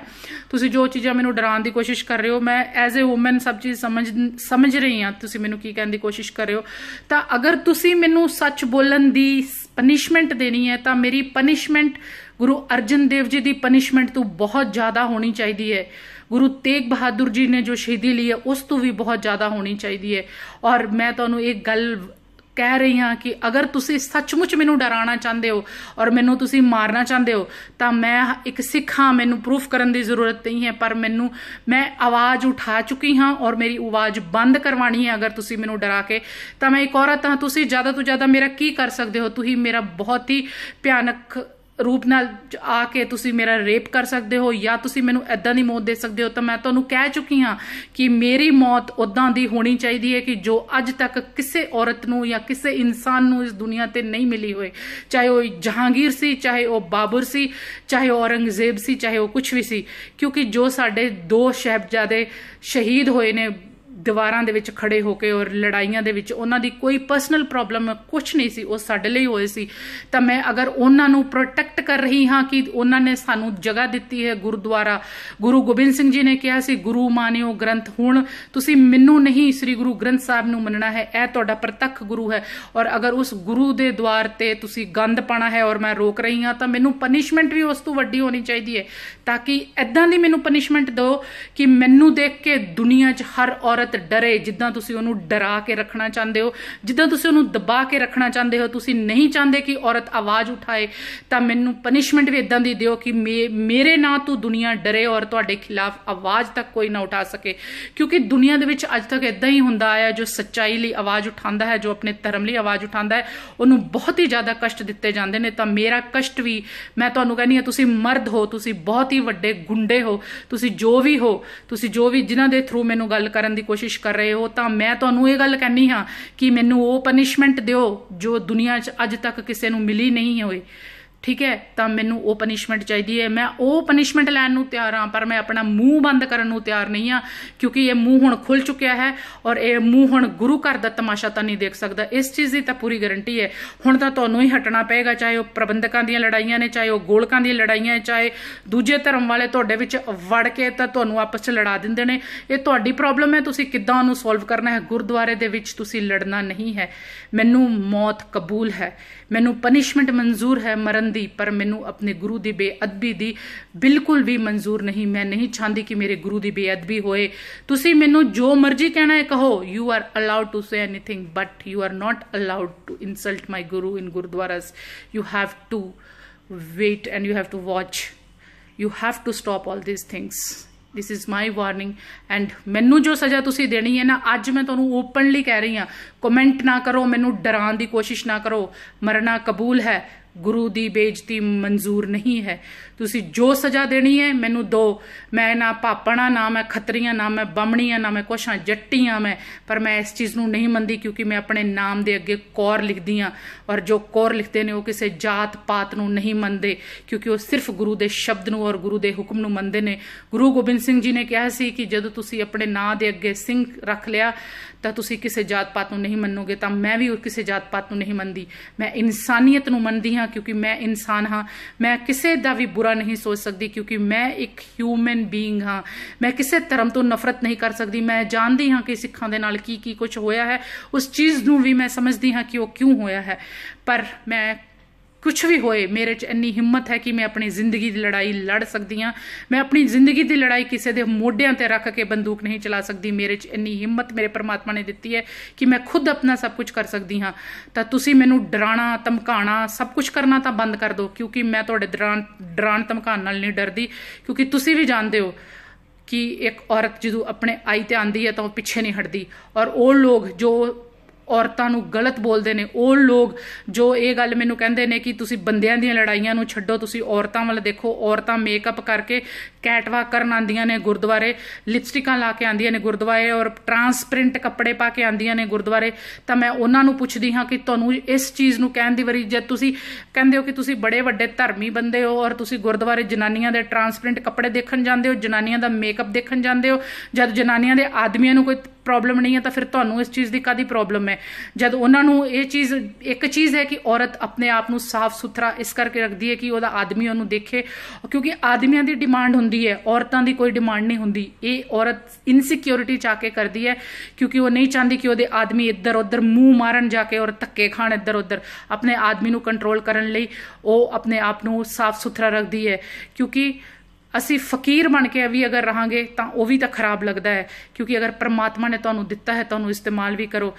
ਤੁਸੀਂ ਜੋ ਚੀਜ਼ਾਂ ਮੈਨੂੰ ਡਰਾਉਣ ਦੀ ਕੋਸ਼ਿਸ਼ ਕਰ ਰਹੇ ਹੋ, ਮੈਂ ਐਜ਼ ਅ ਔਮਨ ਸਭ ਚੀਜ਼ ਸਮਝ ਸਮਝ ਰਹੀ ਹਾਂ। ਤੁਸੀਂ ਮੈਨੂੰ ਕੀ ਕਹਿਣ ਦੀ ਕੋਸ਼ਿਸ਼ ਕਰ ਰਹੇ ਹੋ? ਤਾਂ ਅਗਰ ਤੁਸੀਂ ਮੈਨੂੰ ਸੱਚ ਬੋਲਣ ਦੀ ਪਨਿਸ਼ਮੈਂਟ ਦੇਣੀ ਹੈ, ਤਾਂ ਮੇਰੀ ਪਨਿਸ਼ਮੈਂਟ ਗੁਰੂ ਅਰਜਨ ਦੇਵ ਜੀ ਦੀ ਪਨਿਸ਼ਮੈਂਟ ਤੋਂ ਬਹੁਤ ਜ਼ਿਆਦਾ ਹੋਣੀ ਚਾਹੀਦੀ ਹੈ। ਗੁਰੂ ਤੇਗ ਬਹਾਦਰ ਜੀ ਨੇ ਜੋ ਸ਼ਹੀਦੀ ਲਈ ਹੈ, ਉਸ ਤੋਂ ਵੀ ਬਹੁਤ ਜ਼ਿਆਦਾ ਹੋਣੀ ਚਾਹੀਦੀ ਹੈ। ਔਰ ਮੈਂ ਤੁਹਾਨੂੰ ਇੱਕ ਗੱਲ ਕਹਿ ਰਹੀ ਹਾਂ ਕਿ ਅਗਰ ਤੁਸੀਂ ਸੱਚਮੁੱਚ ਮੈਨੂੰ ਡਰਾਉਣਾ ਚਾਹੁੰਦੇ ਹੋ ਔਰ ਮੈਨੂੰ ਤੁਸੀਂ ਮਾਰਨਾ ਚਾਹੁੰਦੇ ਹੋ, ਤਾਂ ਮੈਂ ਇੱਕ ਸਿੱਖ ਹਾਂ, ਮੈਨੂੰ ਪ੍ਰੂਫ ਕਰਨ ਦੀ ਜ਼ਰੂਰਤ ਨਹੀਂ ਹੈ, ਪਰ ਮੈਨੂੰ ਮੈਂ ਆਵਾਜ਼ ਉਠਾ ਚੁੱਕੀ ਹਾਂ ਔਰ ਮੇਰੀ ਆਵਾਜ਼ ਬੰਦ ਕਰਵਾਣੀ ਹੈ ਅਗਰ ਤੁਸੀਂ ਮੈਨੂੰ ਡਰਾ ਕੇ। ਤਾਂ ਮੈਂ ਇੱਕ ਔਰਤ ਹਾਂ, ਤੁਸੀਂ ਜ਼ਿਆਦਾ ਤੋਂ ਜ਼ਿਆਦਾ ਮੇਰਾ ਕੀ ਕਰ ਸਕਦੇ ਹੋ? ਤੁਸੀਂ ਮੇਰਾ ਬਹੁਤ ਹੀ ਭਿਆਨਕ ਰੂਪ ਨਾਲ ਆ ਕੇ ਤੁਸੀਂ ਮੇਰਾ ਰੇਪ ਕਰ ਸਕਦੇ ਹੋ ਜਾਂ ਤੁਸੀਂ ਮੈਨੂੰ ਐਦਾਂ ਦੀ ਮੌਤ ਦੇ ਸਕਦੇ ਹੋ, ਤਾਂ ਮੈਂ ਤੁਹਾਨੂੰ ਕਹਿ ਚੁੱਕੀ ਹਾਂ ਕਿ ਮੇਰੀ ਮੌਤ ਉਦਾਂ ਦੀ ਹੋਣੀ ਚਾਹੀਦੀ ਹੈ ਕਿ ਜੋ ਅੱਜ ਤੱਕ ਕਿਸੇ ਔਰਤ ਨੂੰ ਜਾਂ ਕਿਸੇ ਇਨਸਾਨ ਨੂੰ ਇਸ ਦੁਨੀਆ ਤੇ ਨਹੀਂ ਮਿਲੀ ਹੋਏ ਚਾਹੇ ਉਹ ਜਹਾਂਗੀਰ ਸੀ, ਚਾਹੇ ਉਹ ਬਾਬਰ ਸੀ, ਚਾਹੇ ਉਹ ਔਰੰਗਜ਼ੇਬ ਸੀ, ਚਾਹੇ ਉਹ ਕੁਝ ਵੀ ਸੀ, ਕਿਉਂਕਿ ਜੋ ਸਾਡੇ ਦੋ ਸ਼ਹਿਬਜ਼ਾਦੇ ਸ਼ਹੀਦ ਹੋਏ ਨੇ ਦੀਵਾਰਾਂ ਦੇ ਵਿੱਚ ਖੜੇ ਹੋ ਕੇ ਔਰ ਲੜਾਈਆਂ ਦੇ ਵਿੱਚ ਉਹਨਾਂ ਦੀ ਕੋਈ ਪਰਸਨਲ ਪ੍ਰੋਬਲਮ ਕੁਝ ਨਹੀਂ ਸੀ, ਉਹ ਸਾਡੇ ਲਈ ਹੋਏ ਸੀ। ਤਾਂ ਮੈਂ ਅਗਰ ਉਹਨਾਂ ਨੂੰ ਪ੍ਰੋਟੈਕਟ ਕਰ ਰਹੀ ਹਾਂ ਕਿ ਉਹਨਾਂ ਨੇ ਸਾਨੂੰ ਜਗ੍ਹਾ ਦਿੱਤੀ ਹੈ ਗੁਰਦੁਆਰਾ, ਗੁਰੂ ਗੋਬਿੰਦ ਸਿੰਘ ਜੀ ਨੇ ਕਿਹਾ ਸੀ, ਗੁਰੂ ਮਾਨਿਓ ਗ੍ਰੰਥ ਹੁਣ ਤੁਸੀਂ ਮੈਨੂੰ ਨਹੀਂ ਸ੍ਰੀ ਗੁਰੂ ਗ੍ਰੰਥ ਸਾਹਿਬ ਨੂੰ ਮੰਨਣਾ ਹੈ, ਇਹ ਤੁਹਾਡਾ ਪ੍ਰਤੱਖ ਗੁਰੂ ਹੈ। ਔਰ ਅਗਰ ਉਸ ਗੁਰੂ ਦੇ ਦਵਾਰ ਤੇ ਤੁਸੀਂ ਗੰਦ ਪਾਣਾ ਹੈ ਔਰ ਮੈਂ ਰੋਕ ਰਹੀ ਹਾਂ, ਤਾਂ ਮੈਨੂੰ ਪਨਿਸ਼ਮੈਂਟ ਵੀ ਉਸ ਤੋਂ ਵੱਡੀ ਹੋਣੀ ਚਾਹੀਦੀ ਹੈ, ਤਾਂ ਕਿ ਐਦਾਂ ਦੀ ਮੈਨੂੰ ਪਨਿਸ਼ਮੈਂਟ ਦਿਓ ਕਿ ਮੈਨੂੰ ਦੇਖ ਕੇ ਦੁਨੀਆ 'ਚ ਹਰ ਔਰਤ ਔਰਤ ਡਰੇ, ਜਿੱਦਾਂ ਤੁਸੀਂ ਉਹਨੂੰ ਡਰਾ ਕੇ ਰੱਖਣਾ ਚਾਹੁੰਦੇ ਹੋ, ਜਿੱਦਾਂ ਤੁਸੀਂ ਉਹਨੂੰ ਦਬਾ ਕੇ ਰੱਖਣਾ ਚਾਹੁੰਦੇ ਹੋ, ਤੁਸੀਂ ਨਹੀਂ ਚਾਹੁੰਦੇ ਕਿ ਔਰਤ ਆਵਾਜ਼ ਉਠਾਏ, ਤਾਂ ਮੈਨੂੰ ਪਨਿਸ਼ਮੈਂਟ ਵੀ ਇਦਾਂ ਦੀ ਦਿਓ ਕਿ ਮੇਰੇ ਨਾਂ ਤੋਂ ਦੁਨੀਆ ਡਰੇ ਔਰ ਤੁਹਾਡੇ ਖਿਲਾਫ ਆਵਾਜ਼ ਤੱਕ ਕੋਈ ਨਾ ਉਠਾ ਸਕੇ। ਕਿਉਂਕਿ ਦੁਨੀਆ ਦੇ ਵਿੱਚ ਅੱਜ ਤੱਕ ਇਦਾਂ ਹੀ ਹੁੰਦਾ ਆਇਆ ਜੋ ਸੱਚਾਈ ਲਈ ਆਵਾਜ਼ ਉਠਾਉਂਦਾ ਹੈ, ਜੋ ਆਪਣੇ ਧਰਮ ਲਈ ਆਵਾਜ਼ ਉਠਾਉਂਦਾ ਹੈ, ਉਹਨੂੰ ਬਹੁਤ ਹੀ ਜ਼ਿਆਦਾ ਕਸ਼ਟ ਦਿੱਤੇ ਜਾਂਦੇ ਨੇ। ਤਾਂ ਮੇਰਾ ਕਸ਼ਟ ਵੀ, ਮੈਂ ਤੁਹਾਨੂੰ ਕਹਿੰਦੀ ਹਾਂ, ਤੁਸੀਂ ਮਰਦ ਹੋ, ਤੁਸੀਂ ਬਹੁਤ ਹੀ ਵੱਡੇ ਗੁੰਡੇ ਹੋ, ਤੁਸੀਂ ਜੋ ਵੀ ਹੋ, ਤੁਸੀਂ ਜੋ ਵੀ ਜਿਨ੍ਹਾਂ ਦੇ ਥਰੂ ਮੈਨੂੰ ਗੱਲ ਕਰਨ ਦੀ ਕੋਸ਼ਿਸ਼ ਕੋਸ਼ਿਸ਼ ਕਰ ਰਹੇ ਹੋ, ਤਾਂ ਮੈਂ ਤੁਹਾਨੂੰ ਇਹ ਗੱਲ ਕਹਿਣੀ ਹਾਂ ਕਿ ਮੈਨੂੰ ਉਹ ਪਨਿਸ਼ਮੈਂਟ ਦਿਓ ਜੋ ਦੁਨੀਆ 'ਚ ਅੱਜ ਤੱਕ ਕਿਸੇ ਨੂੰ ਮਿਲੀ ਨਹੀਂ ਹੋਈ। ਠੀਕ ਹੈ, ਤਾਂ ਮੈਨੂੰ ਉਹ ਪਨਿਸ਼ਮੈਂਟ ਚਾਹੀਦੀ ਹੈ। ਮੈਂ ਉਹ ਪਨਿਸ਼ਮੈਂਟ ਲੈਣ ਨੂੰ ਤਿਆਰ ਹਾਂ, ਪਰ ਮੈਂ ਆਪਣਾ ਮੂੰਹ ਬੰਦ ਕਰਨ ਨੂੰ ਤਿਆਰ ਨਹੀਂ ਹਾਂ, ਕਿਉਂਕਿ ਇਹ ਮੂੰਹ ਹੁਣ ਖੁੱਲ ਚੁੱਕਿਆ ਹੈ ਔਰ ਇਹ ਮੂੰਹ ਹੁਣ ਗੁਰੂ ਘਰ ਦਾ ਤਮਾਸ਼ਾ ਤਾਂ ਨਹੀਂ ਦੇਖ ਸਕਦਾ। ਇਸ ਚੀਜ਼ ਦੀ ਤਾਂ ਪੂਰੀ ਗਾਰੰਟੀ ਹੈ। ਹੁਣ ਤਾਂ ਤੁਹਾਨੂੰ ਹੀ ਹਟਣਾ ਪਏਗਾ, ਚਾਹੇ ਉਹ ਪ੍ਰਬੰਧਕਾਂ ਦੀਆਂ ਲੜਾਈਆਂ ਨੇ, ਚਾਹੇ ਉਹ ਗੋਲਕਾਂ ਦੀਆਂ ਲੜਾਈਆਂ ਚਾਹੇ ਦੂਜੇ ਧਰਮ ਵਾਲੇ ਤੁਹਾਡੇ ਵਿੱਚ ਵੜ ਕੇ ਤਾਂ ਤੁਹਾਨੂੰ ਆਪਸ 'ਚ ਲੜਾ ਦਿੰਦੇ ਨੇ। ਇਹ ਤੁਹਾਡੀ ਪ੍ਰੋਬਲਮ ਹੈ, ਤੁਸੀਂ ਕਿੱਦਾਂ ਉਹਨੂੰ ਸੋਲਵ ਕਰਨਾ ਹੈ? ਗੁਰਦੁਆਰੇ ਦੇ ਵਿੱਚ ਤੁਸੀਂ ਲੜਨਾ ਨਹੀਂ ਹੈ। ਮੈਨੂੰ ਮੌਤ ਕਬੂਲ ਹੈ। ਮੈਨੂੰ ਪਨਿਸ਼ਮੈਂਟ ਮਨਜ਼ੂਰ ਹੈ ਮਰਨ ਦੀ, ਪਰ ਮੈਨੂੰ ਆਪਣੇ ਗੁਰੂ ਦੀ ਬੇਅਦਬੀ ਦੀ ਬਿਲਕੁਲ ਵੀ ਮਨਜ਼ੂਰ ਨਹੀਂ। ਮੈਂ ਨਹੀਂ ਚਾਹੁੰਦੀ ਕਿ ਮੇਰੇ ਗੁਰੂ ਦੀ ਬੇਅਦਬੀ ਹੋਏ। ਤੁਸੀਂ ਮੈਨੂੰ ਜੋ ਮਰਜ਼ੀ ਕਹਿਣਾ ਹੈ ਕਹੋ। You are allowed to say anything but you are not allowed to insult my guru in gurdwaras you have to wait and you have to watch you have to stop all these things this is my warning and ਮੈਨੂੰ ਜੋ ਸਜ਼ਾ ਤੁਸੀਂ ਦੇਣੀ ਹੈ ਨਾ, ਅੱਜ ਮੈਂ ਤੁਹਾਨੂੰ ਓਪਨਲੀ ਕਹਿ ਰਹੀ ਹਾਂ। ਕਮੈਂਟ ਨਾ ਕਰੋ, ਮੈਨੂੰ ਡਰਾਉਣ ਦੀ ਕੋਸ਼ਿਸ਼ ਨਾ ਕਰੋ। ਮਰਨਾ ਕਬੂਲ ਹੈ। ਗੁਰੂ ਦੀ ਬੇਇੱਜ਼ਤੀ ਮਨਜ਼ੂਰ ਨਹੀਂ ਹੈ। ਤੁਸੀਂ ਜੋ ਸਜ਼ਾ ਦੇਣੀ ਹੈ, ਮੈਨੂੰ ਦੋ। ਮੈਂ ਨਾ ਪਾਪਣਾ, ਨਾ ਮੈਂ ਖੱਤਰੀਆਂ, ਨਾ ਮੈਂ ਬਮਣੀਆਂ ਨਾ ਮੈਂ ਕੁਛਾਂ ਜੱਟੀਆਂ ਮੈਂ। ਪਰ ਮੈਂ ਇਸ ਚੀਜ਼ ਨੂੰ ਨਹੀਂ ਮੰਨਦੀ ਕਿਉਂਕਿ ਮੈਂ ਆਪਣੇ ਨਾਮ ਦੇ ਅੱਗੇ ਕੌਰ ਲਿਖਦੀ ਆ ਔਰ ਜੋ ਕੌਰ ਲਿਖਦੇ ਨੇ, ਉਹ ਕਿਸੇ ਜਾਤ ਪਾਤ ਨੂੰ ਨਹੀਂ ਮੰਨਦੇ ਕਿਉਂਕਿ ਉਹ ਸਿਰਫ ਗੁਰੂ ਦੇ ਸ਼ਬਦ ਨੂੰ ਔਰ ਗੁਰੂ ਦੇ ਹੁਕਮ ਨੂੰ ਮੰਨਦੇ ਨੇ। ਗੁਰੂ ਗੋਬਿੰਦ ਸਿੰਘ ਜੀ ਨੇ ਕਿਹਾ ਸੀ ਕਿ ਜਦੋਂ ਤੁਸੀਂ ਆਪਣੇ ਨਾਂ ਦੇ ਅੱਗੇ ਸਿੰਘ ਰੱਖ ਲਿਆ, ਤਾਂ ਤੁਸੀਂ ਕਿਸੇ ਜਾਤ ਪਾਤ ਨੂੰ ਨਹੀਂ ਮੰਨੋਗੇ, ਤਾਂ ਮੈਂ ਵੀ ਕਿਸੇ ਜਾਤ ਪਾਤ ਨੂੰ ਨਹੀਂ ਮੰਨਦੀ। ਮੈਂ ਇਨਸਾਨੀਅਤ ਨੂੰ ਮੰਨਦੀ ਹਾਂ ਕਿਉਂਕਿ ਮੈਂ ਇਨਸਾਨ ਹਾਂ। ਮੈਂ ਕਿਸੇ ਦਾ ਵੀ ਬੁਰਾ ਨਹੀਂ ਸੋਚ ਸਕਦੀ ਕਿਉਂਕਿ ਮੈਂ ਇੱਕ ਹਿਊਮਨ ਬੀਇੰਗ ਹਾਂ। ਮੈਂ ਕਿਸੇ ਧਰਮ ਤੋਂ ਨਫ਼ਰਤ ਨਹੀਂ ਕਰ ਸਕਦੀ। ਮੈਂ ਜਾਣਦੀ ਹਾਂ ਕਿ ਸਿੱਖਾਂ ਦੇ ਨਾਲ ਕੀ ਕੀ ਕੁਝ ਹੋਇਆ ਹੈ। ਉਸ ਚੀਜ਼ ਨੂੰ ਵੀ ਮੈਂ ਸਮਝਦੀ ਹਾਂ ਕਿ ਉਹ ਕਿਉਂ ਹੋਇਆ ਹੈ। ਪਰ ਮੈਂ ਕੁਝ ਵੀ ਹੋਏ, ਮੇਰੇ 'ਚ ਇੰਨੀ ਹਿੰਮਤ ਹੈ ਕਿ ਮੈਂ ਆਪਣੀ ਜ਼ਿੰਦਗੀ ਦੀ ਲੜਾਈ ਲੜ ਸਕਦੀ ਹਾਂ। ਮੈਂ ਆਪਣੀ ਜ਼ਿੰਦਗੀ ਦੀ ਲੜਾਈ ਕਿਸੇ ਦੇ ਮੋਢਿਆਂ ਤੇ ਰੱਖ ਕੇ ਬੰਦੂਕ ਨਹੀਂ ਚਲਾ ਸਕਦੀ। ਮੇਰੇ 'ਚ ਇੰਨੀ ਹਿੰਮਤ ਮੇਰੇ ਪਰਮਾਤਮਾ ਨੇ ਦਿੱਤੀ ਹੈ ਕਿ ਮੈਂ ਖੁਦ ਆਪਣਾ ਸਭ ਕੁਝ ਕਰ ਸਕਦੀ ਹਾਂ। ਤਾਂ ਤੁਸੀਂ ਮੈਨੂੰ ਡਰਾਣਾ ਧਮਕਾਣਾ ਸਭ ਕੁਝ ਕਰਨਾ ਤਾਂ ਬੰਦ ਕਰ ਦਿਓ, ਕਿਉਂਕਿ ਮੈਂ ਤੁਹਾਡੇ ਡਰਾਣ ਡਰਾਣ, ਧਮਕਾਉਣ ਨਾਲ ਨਹੀਂ ਡਰਦੀ। ਕਿਉਂਕਿ ਤੁਸੀਂ ਵੀ ਜਾਣਦੇ ਹੋ ਕਿ ਇੱਕ ਔਰਤ ਜਦੋਂ ਆਪਣੇ ਆਈ ਤੇ ਆਂਦੀ ਹੈ ਤਾਂ ਉਹ ਪਿੱਛੇ ਨਹੀਂ ਹਟਦੀ। ਔਰ ਉਹ ਲੋਕ ਜੋ ਔਰਤਾਂ ਨੂੰ ਗਲਤ ਬੋਲਦੇ ਨੇ, ਉਹ ਲੋਕ ਜੋ ਇਹ ਗੱਲ ਮੈਨੂੰ ਕਹਿੰਦੇ ਨੇ ਕਿ ਤੁਸੀਂ ਬੰਦਿਆਂ ਦੀਆਂ ਲੜਾਈਆਂ ਨੂੰ ਛੱਡੋ, ਤੁਸੀਂ ਔਰਤਾਂ ਵੱਲ ਦੇਖੋ, ਔਰਤਾਂ ਮੇਕਅਪ ਕਰਕੇ ਕੈਟਵਾਕ ਕਰਨ ਆਂਦੀਆਂ ਨੇ ਗੁਰਦੁਆਰੇ ਲਿਪਸਟਿਕਾਂ ਲਾ ਕੇ ਆਂਦੀਆਂ ਨੇ ਗੁਰਦੁਆਰੇ ਔਰ ਟਰਾਂਸਪ੍ਰਿੰਟ ਕੱਪੜੇ ਪਾ ਕੇ ਆਂਦੀਆਂ ਨੇ ਗੁਰਦੁਆਰੇ। ਤਾਂ ਮੈਂ ਉਹਨਾਂ ਨੂੰ ਪੁੱਛਦੀ ਹਾਂ ਕਿ ਤੁਹਾਨੂੰ ਇਸ ਚੀਜ਼ ਨੂੰ ਕਹਿਣ ਦੀ ਵਾਰੀ ਜਦ ਤੁਸੀਂ ਕਹਿੰਦੇ ਹੋ ਕਿ ਤੁਸੀਂ ਬੜੇ ਵੱਡੇ ਧਰਮੀ ਬੰਦੇ ਹੋ ਔਰ ਤੁਸੀਂ ਗੁਰਦੁਆਰੇ ਜਨਾਨੀਆਂ ਦੇ ਟਰਾਂਸਪ੍ਰਿੰਟ ਕੱਪੜੇ ਦੇਖਣ ਜਾਂਦੇ ਹੋ, ਜਨਾਨੀਆਂ ਦਾ ਮੇਕਅਪ ਦੇਖਣ ਜਾਂਦੇ ਹੋ, ਜਦ ਜਨਾਨੀਆਂ ਦੇ ਆਦਮੀਆਂ ਨੂੰ ਕੋਈ ਪ੍ਰੋਬਲਮ ਨਹੀਂ ਹੈ ਤਾਂ ਫਿਰ ਤੁਹਾਨੂੰ ਇਸ ਚੀਜ਼ ਦੀ ਕਾਦੀ ਪ੍ਰੋਬਲਮ ਹੈ? ਜਦ ਉਹਨਾਂ ਨੂੰ ਇਹ ਚੀਜ਼, ਇੱਕ ਚੀਜ਼ ਹੈ ਕਿ ਔਰਤ ਆਪਣੇ ਆਪ ਨੂੰ ਸਾਫ਼ ਸੁਥਰਾ ਇਸ ਕਰਕੇ ਰੱਖਦੀ ਹੈ ਕਿ ਉਹਦਾ ਆਦਮੀ ਉਹਨੂੰ ਦੇਖੇ, ਕਿਉਂਕਿ ਆਦਮੀਆਂ ਦੀ ਡਿਮਾਂਡ ਹੁੰਦੀ ਹੈ, ਔਰਤਾਂ ਦੀ ਕੋਈ ਡਿਮਾਂਡ ਨਹੀਂ ਹੁੰਦੀ। ਇਹ ਔਰਤ ਇਨਸਿਕਿਉਰਿਟੀ ਚਾ ਕੇ ਕਰਦੀ ਹੈ, ਕਿਉਂਕਿ ਉਹ ਨਹੀਂ ਚਾਹੁੰਦੀ ਕਿ ਉਹਦੇ ਆਦਮੀ ਇੱਧਰ ਉੱਧਰ ਮੂੰਹ ਮਾਰਨ ਜਾ ਕੇ ਔਰ ਧੱਕੇ ਖਾਣ ਇੱਧਰ ਉੱਧਰ। ਆਪਣੇ ਆਦਮੀ ਨੂੰ ਕੰਟਰੋਲ ਕਰਨ ਲਈ ਉਹ ਆਪਣੇ ਆਪ ਨੂੰ ਸਾਫ਼ ਸੁਥਰਾ ਰੱਖਦੀ ਹੈ, ਕਿਉਂਕਿ ਅਸੀਂ ਫਕੀਰ ਬਣ ਕੇ ਵੀ ਅਗਰ ਰਹਾਂਗੇ, ਤਾਂ ਉਹ ਵੀ ਤਾਂ ਖਰਾਬ ਲੱਗਦਾ ਹੈ। ਕਿਉਂਕਿ ਅਗਰ ਪ੍ਰਮਾਤਮਾ ਨੇ ਤੁਹਾਨੂੰ ਦਿੱਤਾ ਹੈ, ਤੁਹਾਨੂੰ ਇਸਤੇਮਾਲ ਵੀ ਕਰੋ।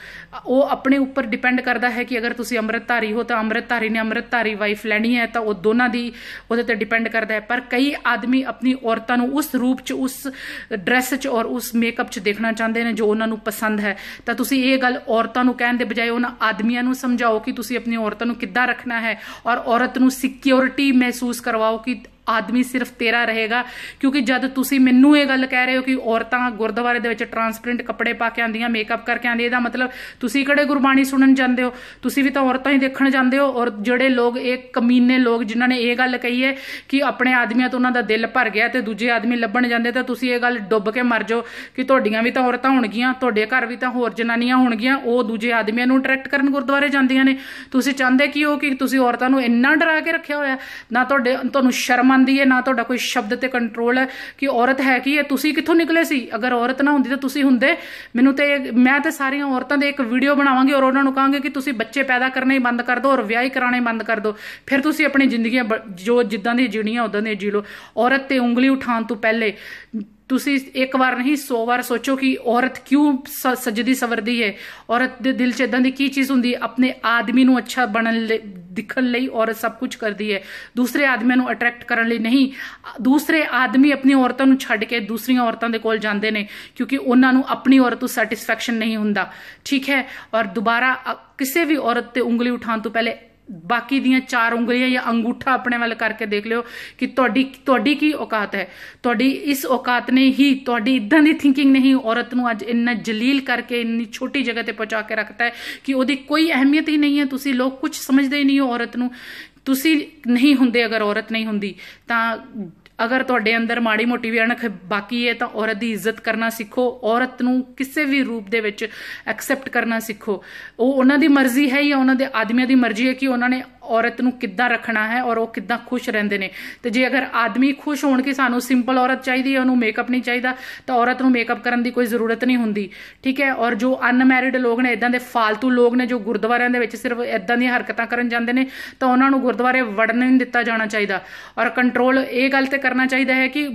ਉਹ ਆਪਣੇ ਉੱਪਰ ਡਿਪੈਂਡ ਕਰਦਾ ਹੈ ਕਿ ਅਗਰ ਤੁਸੀਂ ਅੰਮ੍ਰਿਤਧਾਰੀ ਹੋ, ਤਾਂ ਅੰਮ੍ਰਿਤਧਾਰੀ ਨੇ ਅੰਮ੍ਰਿਤਧਾਰੀ ਵਾਈਫ ਲੈਣੀ ਹੈ, ਤਾਂ ਉਹ ਦੋਨਾਂ ਦੀ ਉਹਦੇ ਤੇ ਡਿਪੈਂਡ ਕਰਦਾ ਹੈ। ਪਰ ਕਈ ਆਦਮੀ ਆਪਣੀ ਔਰਤਾਂ ਨੂੰ ਉਸ ਰੂਪ 'ਚ, ਉਸ ਡਰੈਸ 'ਚ ਔਰ ਉਸ ਮੇਕਅਪ 'ਚ ਦੇਖਣਾ ਚਾਹੁੰਦੇ ਨੇ ਜੋ ਉਹਨਾਂ ਨੂੰ ਪਸੰਦ ਹੈ। ਤਾਂ ਤੁਸੀਂ ਇਹ ਗੱਲ ਔਰਤਾਂ ਨੂੰ ਕਹਿਣ ਦੇ ਬਜਾਏ ਉਹਨਾਂ ਆਦਮੀਆਂ ਨੂੰ ਸਮਝਾਓ ਕਿ ਤੁਸੀਂ ਆਪਣੀ ਔਰਤਾਂ ਨੂੰ ਕਿੱਦਾਂ ਰੱਖਣਾ ਹੈ ਔਰ ਔਰਤ ਨੂੰ ਸਿਕਿਉਰਿਟੀ ਮਹਿਸੂਸ ਕਰਵਾਓ ਕਿ ਆਦਮੀ ਸਿਰਫ ਤੇਰਾ ਰਹੇਗਾ। ਕਿਉਂਕਿ ਜਦ ਤੁਸੀਂ ਮੈਨੂੰ ਇਹ ਗੱਲ ਕਹਿ ਰਹੇ ਹੋ ਕਿ ਔਰਤਾਂ ਗੁਰਦੁਆਰੇ ਦੇ ਵਿੱਚ ਟਰਾਂਸਪ੍ਰਿੰਟ ਕੱਪੜੇ ਪਾ ਕੇ ਆਉਂਦੀਆਂ ਮੇਕਅਪ ਕਰਕੇ ਆਉਂਦੀਆਂ, ਇਹਦਾ ਮਤਲਬ ਤੁਸੀਂ ਕਿਹੜੇ ਗੁਰਬਾਣੀ ਸੁਣਨ ਜਾਂਦੇ ਹੋ? ਤੁਸੀਂ ਵੀ ਤਾਂ ਔਰਤਾਂ ਹੀ ਦੇਖਣ ਜਾਂਦੇ ਹੋ ਔਰ ਜਿਹੜੇ ਲੋਕ, ਇਹ ਕਮੀਨੇ ਲੋਕ ਜਿਨ੍ਹਾਂ ਨੇ ਇਹ ਗੱਲ ਕਹੀ ਹੈ ਕਿ ਆਪਣੇ ਆਦਮੀਆਂ ਤੋਂ ਉਹਨਾਂ ਦਾ ਦਿਲ ਭਰ ਗਿਆ ਤੇ ਦੂਜੇ ਆਦਮੀ ਲੱਭਣ ਜਾਂਦੇ, ਤਾਂ ਤੁਸੀਂ ਇਹ ਗੱਲ ਡੁੱਬ ਕੇ ਮਰ ਜਾਓ ਕਿ ਤੁਹਾਡੀਆਂ ਵੀ ਤਾਂ ਔਰਤਾਂ ਹੋਣਗੀਆਂ, ਤੁਹਾਡੇ ਘਰ ਵੀ ਤਾਂ ਹੋਰ ਜਨਾਨੀਆਂ ਹੋਣਗੀਆਂ, ਉਹ ਦੂਜੇ ਆਦਮੀਆਂ ਨੂੰ ਅਟਰੈਕਟ ਕਰਨ ਗੁਰਦੁਆਰੇ ਜਾਂਦੀਆਂ ਨੇ। ਤੁਸੀਂ ਚਾਹੁੰਦੇ ਕਿ ਉਹ ਕਿ ਤੁਸੀਂ ਔਰਤਾਂ ਨੂੰ ਇੰਨਾ ਡਰਾ ਕੇ ਰੱਖਿਆ ਹੋਇਆ? ਨਾ ਤੁਹਾਡੇ, ਤੁਹਾਨੂੰ ਸ਼ਰਮ ਆਂਦੀ ਹੈ, ਨਾ ਤੁਹਾਡਾ ਕੋਈ ਸ਼ਬਦ ਤੇ ਕੰਟਰੋਲ ਹੈ ਕਿ ਔਰਤ ਹੈ ਕੀ ਹੈ ਤੁਸੀਂ ਕਿੱਥੋਂ ਨਿਕਲੇ ਸੀ? ਅਗਰ ਔਰਤ ਨਾ ਹੁੰਦੀ ਤਾਂ ਤੁਸੀਂ ਹੁੰਦੇ। ਮੈਨੂੰ ਤੇ ਮੈਂ ਤੇ ਸਾਰੀਆਂ ਔਰਤਾਂ ਦੇ ਇੱਕ ਵੀਡੀਓ ਬਣਾਵਾਂਗੀ ਔਰ ਉਹਨਾਂ ਨੂੰ ਕਹਾਂਗੇ ਕਿ ਤੁਸੀਂ ਬੱਚੇ ਪੈਦਾ ਕਰਨੇ ਹੀ ਬੰਦ ਕਰ ਦਿਓ ਔਰ ਵਿਆਹ ਹੀ ਕਰਾਣੇ ਬੰਦ ਕਰ ਦਿਓ। ਫਿਰ ਤੁਸੀਂ ਆਪਣੀ ਜ਼ਿੰਦਗੀਆਂ ਜੋ ਜਿੱਦਾਂ ਦੀ ਜੀਣੀਆਂ ਉਦਾਂ ਦੀ ਜੀ ਲਓ। ਔਰਤ ਤੇ ਉਂਗਲੀ ਉਠਾਉਣ ਤੋਂ ਪਹਿਲੇ ਤੁਸੀਂ ਇੱਕ ਵਾਰ ਨਹੀਂ 100 ਵਾਰ ਸੋਚੋ ਕਿ ਔਰਤ ਕਿਉਂ ਸਜਦੀ ਸਵਰਦੀ ਹੈ? ਔਰਤ ਦੇ ਦਿਲ 'ਚ ਇਦਾਂ ਦੀ ਕੀ ਚੀਜ਼ ਹੁੰਦੀ ਆਪਣੇ ਆਦਮੀ ਨੂੰ ਅੱਛਾ ਬਣਨ ਲਈ, ਦਿਖਣ ਲਈ ਔਰਤ ਸਭ ਕੁਝ ਕਰਦੀ ਹੈ। ਦੂਸਰੇ ਆਦਮੀਆਂ ਨੂੰ ਅਟਰੈਕਟ ਕਰਨ ਲਈ ਨਹੀਂ। ਦੂਸਰੇ ਆਦਮੀ ਆਪਣੀ ਔਰਤਾਂ ਨੂੰ ਛੱਡ ਕੇ ਦੂਸਰੀਆਂ ਔਰਤਾਂ ਦੇ ਕੋਲ ਜਾਂਦੇ ਨੇ, ਕਿਉਂਕਿ ਉਹਨਾਂ ਨੂੰ ਆਪਣੀ ਔਰਤ ਤੋਂ ਸੈਟੀਸਫੈਕਸ਼ਨ ਨਹੀਂ ਹੁੰਦਾ। ਠੀਕ ਹੈ? ਔਰ ਦੁਬਾਰਾ ਕਿਸੇ ਵੀ ਔਰਤ ਤੇ ਉਂਗਲੀ ਉਠਾਉਣ ਤੋਂ ਪਹਿਲੇ ਬਾਕੀ ਦੀਆਂ ਚਾਰ ਉਂਗਲੀਆਂ ਜਾਂ ਅੰਗੂਠਾ ਆਪਣੇ ਵੱਲ ਕਰਕੇ ਦੇਖ ਲਿਓ ਕਿ ਤੁਹਾਡੀ ਤੁਹਾਡੀ ਕੀ ਔਕਾਤ ਹੈ। ਤੁਹਾਡੀ ਇਸ ਔਕਾਤ ਨੇ ਹੀ ਤੁਹਾਡੀ ਇਦਾਂ ਦੀ ਥਿੰਕਿੰਗ ਨਹੀਂ ਔਰਤ ਨੂੰ ਅੱਜ ਇੰਨਾ ਜਲੀਲ ਕਰਕੇ, ਇੰਨੀ ਛੋਟੀ ਜਗ੍ਹਾ ਤੇ ਪਹੁੰਚਾ ਕੇ ਰੱਖਤਾ ਹੈ ਕਿ ਉਹਦੀ ਕੋਈ ਅਹਿਮੀਅਤ ਹੀ ਨਹੀਂ ਹੈ। ਤੁਸੀਂ ਲੋਕ ਕੁਝ ਸਮਝਦੇ ਹੀ ਨਹੀਂ ਹੋ ਔਰਤ ਨੂੰ। ਤੁਸੀਂ ਨਹੀਂ ਹੁੰਦੇ ਅਗਰ ਔਰਤ ਨਹੀਂ ਹੁੰਦੀ, ਤਾਂ ਅਗਰ ਤੁਹਾਡੇ ਅੰਦਰ ਮਾੜੀ ਮੋਟੀ ਵੀ ਅਣਖ ਬਾਕੀ ਹੈ ਤਾਂ ਔਰਤ ਦੀ ਇੱਜ਼ਤ ਕਰਨਾ ਸਿੱਖੋ। ਔਰਤ ਨੂੰ ਕਿਸੇ ਵੀ ਰੂਪ ਦੇ ਵਿੱਚ ਐਕਸੈਪਟ ਕਰਨਾ ਸਿੱਖੋ। ਉਹ ਉਹਨਾਂ ਦੀ ਮਰਜ਼ੀ ਹੈ ਜਾਂ ਉਹਨਾਂ ਦੇ ਆਦਮੀਆਂ ਦੀ ਮਰਜ਼ੀ ਹੈ ਕਿ ਉਹਨਾਂ ਨੇ ਔਰਤ ਨੂੰ ਕਿੱਦਾਂ ਰੱਖਣਾ ਹੈ ਔਰ ਉਹ ਕਿੱਦਾਂ ਖੁਸ਼ ਰਹਿੰਦੇ ਨੇ। ਤੇ ਜੇ ਅਗਰ ਆਦਮੀ ਖੁਸ਼ ਹੋਣ ਕਿ ਸਾਨੂੰ ਸਿੰਪਲ ਔਰਤ ਚਾਹੀਦੀ ਹੈ, ਉਹਨੂੰ ਮੇਕਅਪ ਨਹੀਂ ਚਾਹੀਦਾ, ਤਾਂ ਔਰਤ ਨੂੰ ਮੇਕਅਪ ਕਰਨ ਦੀ ਕੋਈ ਜ਼ਰੂਰਤ ਨਹੀਂ ਹੁੰਦੀ। ਠੀਕ ਹੈ? ਔਰ ਜੋ ਅਨਮੈਰਿਡ ਲੋਕ ਨੇ ਇਦਾਂ ਦੇ ਫालतू ਲੋਕ ਨੇ ਜੋ ਗੁਰਦੁਆਰਿਆਂ ਦੇ ਵਿੱਚ ਸਿਰਫ ਇਦਾਂ ਦੀਆਂ ਹਰਕਤਾਂ ਕਰਨ ਜਾਂਦੇ ਨੇ, ਤਾਂ ਉਹਨਾਂ ਨੂੰ ਗੁਰਦੁਆਰੇ ਵੜਨ ਨਹੀਂ ਦਿੱਤਾ ਜਾਣਾ ਚਾਹੀਦਾ। ਔਰ ਕੰਟਰੋਲ ਇਹ ਗੱਲ ਤੇ ਕਰਨਾ ਚਾਹੀਦਾ ਹੈ ਕਿ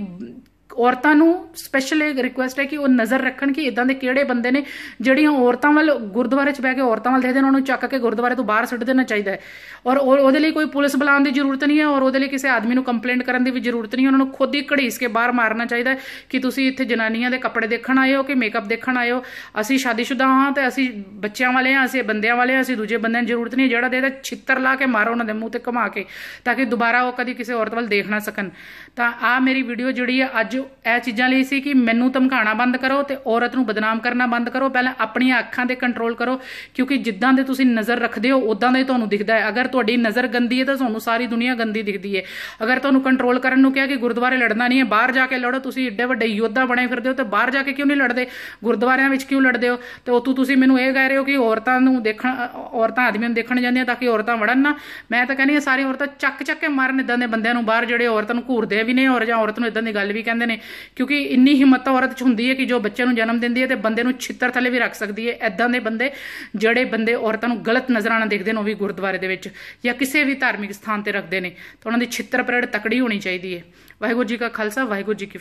ਔਰਤਾਂ ਨੂੰ ਸਪੈਸ਼ਲ ਇਹ ਰਿਕੁਐਸਟ ਹੈ ਕਿ ਉਹ ਨਜ਼ਰ ਰੱਖਣ ਕਿ ਇਦਾਂ ਦੇ ਕਿਹੜੇ ਬੰਦੇ ਨੇ ਜਿਹੜੀਆਂ ਔਰਤਾਂ ਵੱਲ ਗੁਰਦੁਆਰੇ 'ਚ ਬਹਿ ਕੇ ਔਰਤਾਂ ਵੱਲ ਦੇਖਦੇ ਨੇ, ਉਹਨਾਂ ਨੂੰ ਚੱਕ ਕੇ ਗੁਰਦੁਆਰੇ ਤੋਂ ਬਾਹਰ ਸੁੱਟ ਦੇਣਾ ਚਾਹੀਦਾ ਹੈ। ਔਰ ਉਹਦੇ ਲਈ ਕੋਈ ਪੁਲਿਸ ਬੁਲਾਉਣ ਦੀ ਜ਼ਰੂਰਤ ਨਹੀਂ ਹੈ ਔਰ ਉਹਦੇ ਲਈ ਕਿਸੇ ਆਦਮੀ ਨੂੰ ਕੰਪਲੇਂਟ ਕਰਨ ਦੀ ਵੀ ਜ਼ਰੂਰਤ ਨਹੀਂ, ਉਹਨਾਂ ਨੂੰ ਖੁਦ ਹੀ ਘੜੀਸ ਕੇ ਬਾਹਰ ਮਾਰਨਾ ਚਾਹੀਦਾ ਹੈ ਕਿ ਤੁਸੀਂ ਇੱਥੇ ਜਨਾਨੀਆਂ ਦੇ ਕੱਪੜੇ ਦੇਖਣ ਆਏ ਹੋ ਕਿ ਮੇਕਅਪ ਦੇਖਣ ਆਏ ਹੋ। ਅਸੀਂ ਸ਼ਾਦੀशुदा ਹਾਂ ਤੇ ਅਸੀਂ ਬੱਚਿਆਂ ਵਾਲੇ ਹਾਂ, ਅਸੀਂ ਬੰਦਿਆਂ ਵਾਲੇ ਹਾਂ, ਅਸੀਂ ਦੂਜੇ ਬੰਦਿਆਂ ਦੀ ਜ਼ਰੂਰਤ ਨਹੀਂ ਜਿਹੜਾ ਦੇ ਛਿੱਤਰ ਲਾ ਕੇ ਮਾਰੋ ਉਹਨਾਂ ਦੇ ਮੂੰਹ ਤੇ ਘੁਮਾ ਕੇ ਤਾਂ ਕਿ ਦੁਬਾਰਾ ਉਹ ਕਦੀ ਕਿਸੇ ਔਰਤ ਵੱਲ ਦੇਖ ਨਾ ਸਕਣ। ਤਾਂ ਆ ਮੇਰੀ ਵੀਡੀਓ ਜਿਹੜੀ ਹੈ, ਅੱਜ ਇਹ ਚੀਜ਼ਾਂ ਲਈ ਸੀ ਕਿ ਮੈਨੂੰ ਧਮਕਾਣਾ ਬੰਦ ਕਰੋ ਤੇ ਔਰਤ ਨੂੰ ਬਦਨਾਮ ਕਰਨਾ ਬੰਦ ਕਰੋ। ਪਹਿਲਾਂ ਆਪਣੀਆਂ ਅੱਖਾਂ ਤੇ ਕੰਟਰੋਲ ਕਰੋ, ਕਿਉਂਕਿ ਜਿੱਦਾਂ ਦੇ ਤੁਸੀਂ ਨਜ਼ਰ ਰੱਖਦੇ ਹੋ ਉਦਾਂ ਦਾ ਹੀ ਤੁਹਾਨੂੰ ਦਿਖਦਾ ਹੈ। ਅਗਰ ਤੁਹਾਡੀ ਨਜ਼ਰ ਗੰਦੀ ਹੈ ਤਾਂ ਤੁਹਾਨੂੰ ਸਾਰੀ ਦੁਨੀਆ ਗੰਦੀ ਦਿਖਦੀ ਹੈ। ਅਗਰ ਤੁਹਾਨੂੰ ਕੰਟਰੋਲ ਕਰਨ ਨੂੰ ਕਿਹਾ ਕਿ ਗੁਰਦੁਆਰੇ ਲੜਨਾ ਨਹੀਂ ਹੈ, ਬਾਹਰ ਜਾ ਕੇ ਲੜੋ, ਤੁਸੀਂ ਏਡੇ ਵੱਡੇ ਯੋਧਾ ਬਣੇ ਫਿਰਦੇ ਹੋ ਤੇ ਬਾਹਰ ਜਾ ਕੇ ਕਿਉਂ ਨਹੀਂ ਲੜਦੇ? ਗੁਰਦੁਆਰਿਆਂ ਵਿੱਚ ਕਿਉਂ ਲੜਦੇ ਹੋ? ਤੇ ਉਤੋਂ ਤੁਸੀਂ ਮੈਨੂੰ ਇਹ ਕਹਿ ਰਹੇ ਹੋ ਕਿ ਔਰਤਾਂ ਨੂੰ ਦੇਖਣ, ਔਰਤਾਂ ਆਦਮੀਆਂ ਨੂੰ ਦੇਖਣ ਜਾਂਦੀਆਂ ਤਾਂ ਕਿ ਔਰਤਾਂ ਵੜਨ ਨਾ। ਮੈਂ ਤਾਂ ਕਹਿੰਦੀ ਹਾਂ ਸਾਰੀ ਔਰਤਾਂ ਚੱਕ ਚੱਕ ਕੇ ਮਾਰਨ ਇਦਾਂ ਦੇ ਬੰਦਿਆਂ ਨੂੰ ਬਾਹਰ ਜਿਹੜੇ ਔਰਤਾਂ ਨੂੰ ਘੂਰਦੇ ਵੀ ਨੇ ਔਰ ਜਾਂ ਔਰਤ ਨੂੰ ਇਦਾਂ ਦੀ ਗੱਲ ਵੀ ਕਹਿੰਦੇ ਨੇ। ਕਿਉਂਕਿ ਇੰਨੀ ਹਿੰਮਤ ਤਾਂ ਔਰਤ 'ਚ ਹੁੰਦੀ ਹੈ ਕਿ ਜੋ ਬੱਚੇ ਨੂੰ ਜਨਮ ਦਿੰਦੀ ਹੈ ਤੇ ਬੰਦੇ ਨੂੰ ਛਿੱਤਰ ਥੱਲੇ ਵੀ ਰੱਖ ਸਕਦੀ ਹੈ। ਐਦਾਂ ਦੇ ਬੰਦੇ, ਜਿਹੜੇ ਬੰਦੇ ਔਰਤਾਂ ਨੂੰ ਗਲਤ ਨਜ਼ਰਾਂ ਨਾਲ ਦੇਖਦੇ ਨੇ ਉਹ ਵੀ ਗੁਰਦੁਆਰੇ ਦੇ ਵਿੱਚ ਜਾਂ ਕਿਸੇ ਵੀ ਧਾਰਮਿਕ ਸਥਾਨ ਤੇ ਰੱਖਦੇ ਨੇ, ਤਾਂ ਉਹਨਾਂ ਦੀ ਛਿੱਤਰ ਪਰੇਡ ਤਕੜੀ ਹੋਣੀ ਚਾਹੀਦੀ ਹੈ। ਵਾਹਿਗੁਰੂ ਜੀ ਕਾ ਖਾਲਸਾ, ਵਾਹਿਗੁਰੂ ਜੀ ਕੀ